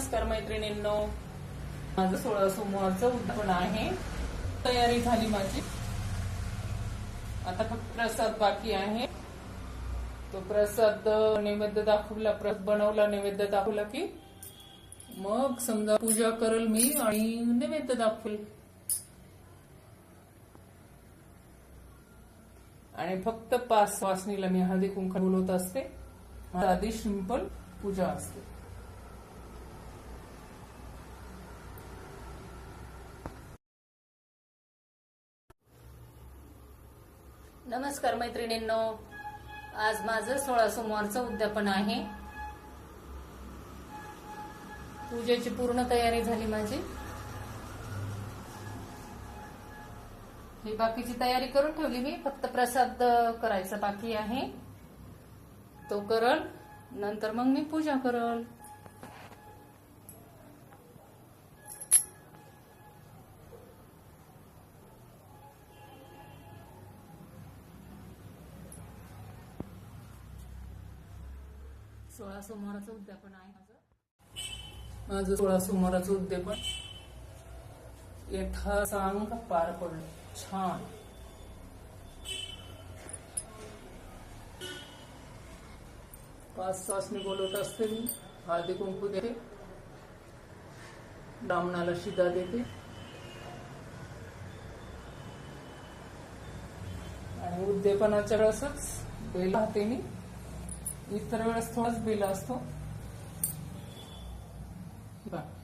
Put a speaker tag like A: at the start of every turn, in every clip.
A: नमस्कार मैत्रिणींनो. माझं सोळा सोमवारचं उद्यापन आहे. तयारी झाली माझी. आता फक्त प्रसाद बाकी आहे. तो प्रसाद नैवेद्य दाखवला प्रसाद बनवला नैवेद्य दाखवला की मग समजा पूजा करल मी आणि नैवेद्य दाखवेल. आणि फक्त पाच वासनीला मी हळदी कुंकू बोलवत असते. साधी सिंपल पूजा असते.
B: नमस्कार मैत्रिणींनो. आज माझं सोळा सोमवारचं उद्यापन आहे. पूजेची पूर्ण तयारी झाली माझी. ही बाकीची तयारी करून ठेवली मी. फक्त प्रसाद करायचा बाकी आहे. तो करल नंतर मग मी पूजा करल सोळा सोमवाराचं उद्यापन आहे माझं.
A: माझं सोळा सोमवाराचं उद्यापन. यथासांग पार पडलं. छान. पाच सासने बोलवत असते मी. हळदी कुंकू देते. ब्राह्मणाला शिदा देते. आणि उद्यापनाच्या वेळेसच बेल राहते मी. इतर वेळेस थोडाच बिल असतो.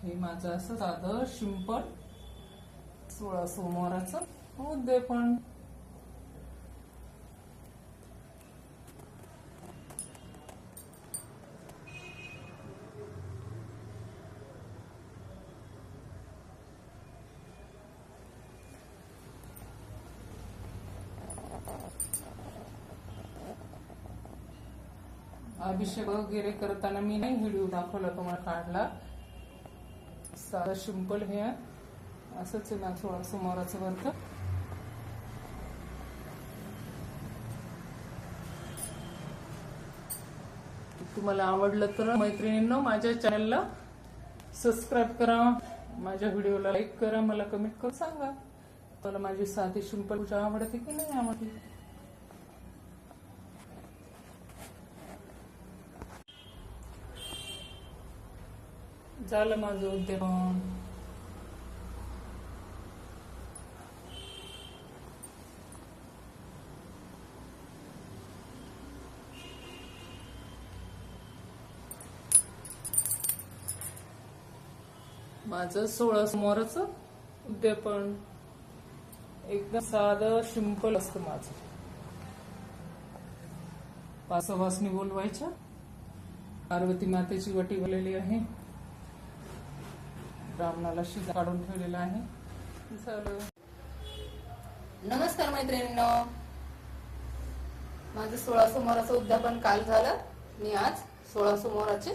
A: हे माझं असं साधं सिंपल सोळा सोमवाराचं उद्यापन अभिषेक वगैरे करताना मी नाही व्हिडिओ दाखवला तुम्हाला काढला. साधा सिंपल हे. असंच आहे ना थोडा समोराचं वर्क तुम्हाला आवडलं तर मैत्रिणींनो माझ्या चॅनलला सबस्क्राईब करा. माझ्या व्हिडिओला लाईक करा मला कमेंट करून सांगा. मला माझी साधी सिंपल पूजा आवडते की नाही आवडते? झालं माझं उद्यापन माझं सोळा समोरच उद्यापन एकदम साधं सिंपल असतं माझं. पाच वासनी बोलवायच्या. पार्वती मातेची वटी बोललेली आहे. ब्राह्मणाला शिजा काढून ठेवलेला आहे.
B: नमस्कार मैत्रिणींनो. माझं सोळा सोमवाराचं उद्यापन काल झालं. मी आज सोळा सोमवाराचे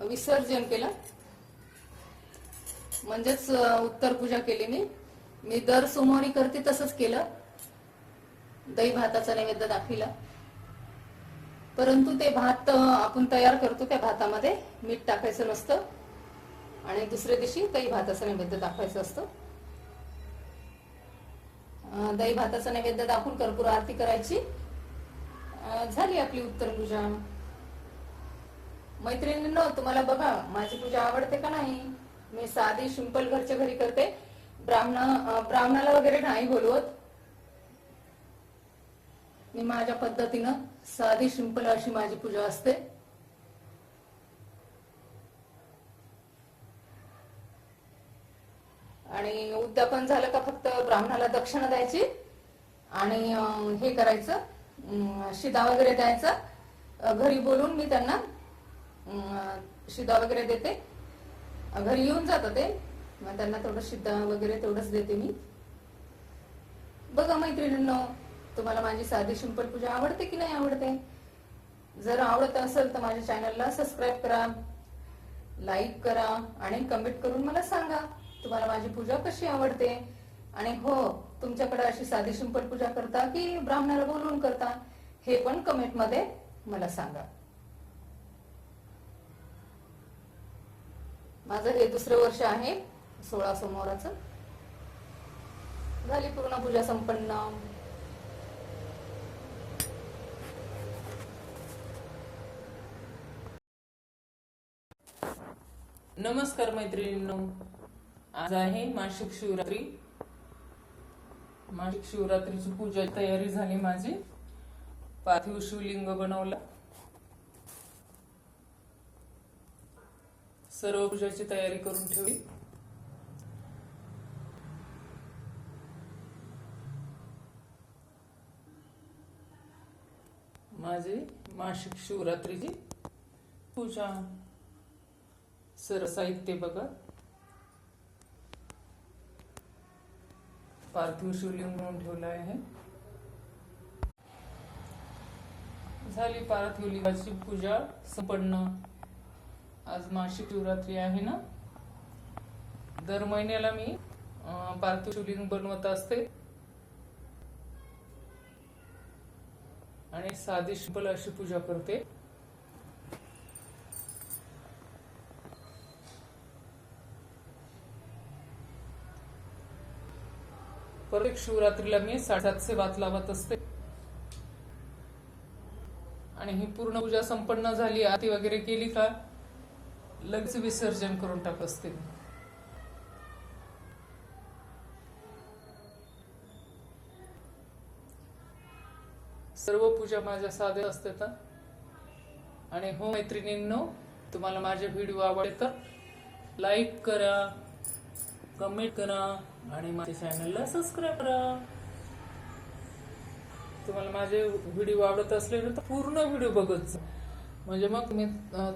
B: विसर्जन केलं. म्हणजेच उत्तर पूजा केली मी. मी दर सोमवारी करते तसंच केलं. दही भाताचा नैवेद्य दाखविला. परंतु ते भात आपण तयार करतो त्या भातामध्ये. मीठ टाकायचं नसतं. आणि दुसऱ्या दिवशी दही भाताचा नैवेद्य दाखवायचं असतं. दही भाताचा नैवेद्य दाखवून कर्पूर आरती करायची. झाली आपली उत्तर पूजा. मैत्रिणींनो तुम्हाला बघा माझी पूजा आवडते का नाही? मी साधी सिंपल घरच्या घरी करते. ब्राह्मण ब्राह्मणाला वगैरे नाही बोलवत. मी माझ्या पद्धतीनं साधी सिंपल अशी माझी पूजा असते. आणि उद्यापन झालं का फक्त ब्राह्मणाला दक्षिणा द्यायची आणि हे करायचं शिदा वगैरे द्यायचा. घरी बोलून मी त्यांना शिदा वगैरे देते. घरी येऊन जातं ते. मग त्यांना तेवढं शिदा वगैरे तेवढंच देते मी. बघा मैत्रिणींनो तुम्हाला माझी साधी सिंपल पूजा आवडते की नाही आवडते? जर आवडत असेल तर माझ्या चॅनलला सबस्क्राईब करा लाईक करा आणि कमेंट करून मला सांगा. तुम्हाला माझी पूजा कशी आवडते? आणि हो तुमच्याकडे अशी साधी शिंपट पूजा करता की ब्राह्मणाला बोलवून करता? हे पण कमेंटमध्ये मला सांगा. माझं हे दुसरं वर्ष आहे सोळा सोमवाराचं. झाली पूर्ण पूजा संपन्न.
A: नमस्कार मैत्रिणींनो. आज आहे मासिक शिवरात्री. मासिक शिवरात्रीची पूजा तयारी झाली माझी. पार्थिव शिवलिंग बनवला. सर्व पूजाची तयारी करून ठेवली. माझी मासिक शिवरात्रीची पूजा. सर्व साहित्य बघा. पार्थिव शिवलिंग म्हणून ठेवलं आहे. झाली पार्थिव लिंगाची पूजा. संपन्न. आज मासिक शिवरात्री आहे ना? दर महिन्याला मी पार्थिव शिवलिंग बनवत असते. आणि साधी शिंपल अशी पूजा करते. प्रत्येक शिवरात्रीला मी साडेसातशे वात लावत असते. आणि ही पूर्ण पूजा संपन्न झाली. आरती वगैरे केली का लगेच विसर्जन करून टाक असते सर्व पूजा माझ्या साध्या असते तर. आणि हो मैत्रिणींनो तुम्हाला माझे व्हिडिओ आवडले तर लाईक करा कमेंट करा. आणि माझ्या चॅनलला सबस्क्राईब करा. तुम्हाला माझे व्हिडिओ आवडत असले तर पूर्ण व्हिडिओ बघत जा. म्हणजे मग मी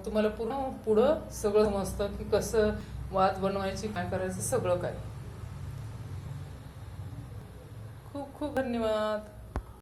A: तुम्हाला पूर्ण पुढं सगळं समजतं की कसं वाद बनवायची काय करायचं सगळं काय. खूप खूप धन्यवाद.